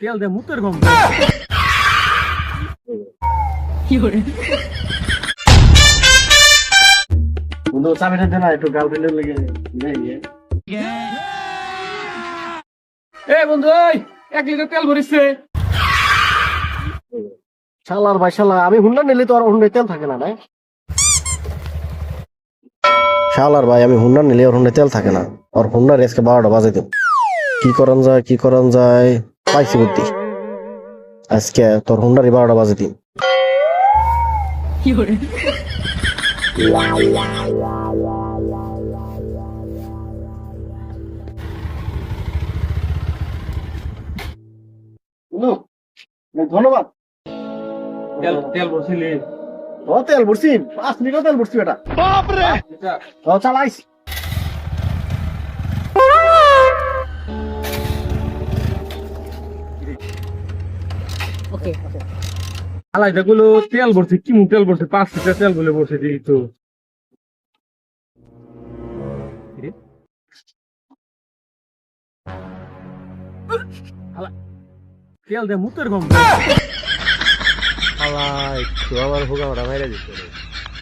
তেল দে মুতের গম বন্ধু চাবিটা দে না একটু গার্লফ্রেন্ডের লেগে এ বন্ধু ওই এক লিটার তেল ভরিছে। শালার ভাই শালা আমি হুন্ডা নিলে তো আর হুন্ডা তেল থাকে না না শালার ভাই আমি হুন্ডা নিলে ওর হুন্ডা তেল থাকে না। ওর হুন্ডা রেসকে বারোটা বাজে দেব কি করান যায় কি করান যায়? পাইছি বুদ্ধি। আজকে তোর হুন্ডারই বারোটা বাজে দিন। ধন্যবাদ। তেল তেল ভরছিলি। ও তেল ভরছি। পাঁচ লিটার তেল ভরছি বেটা। ও চালাইস আলাইটা গুলো তেল ভরছে কি মু তেল ভরছে? পাঁচ লিটার তেলগুলো ভরছে দিই তো। তেল দে মুতের গম আলাই তো আবার হোগা ওটা মাইরা দিচ্ছে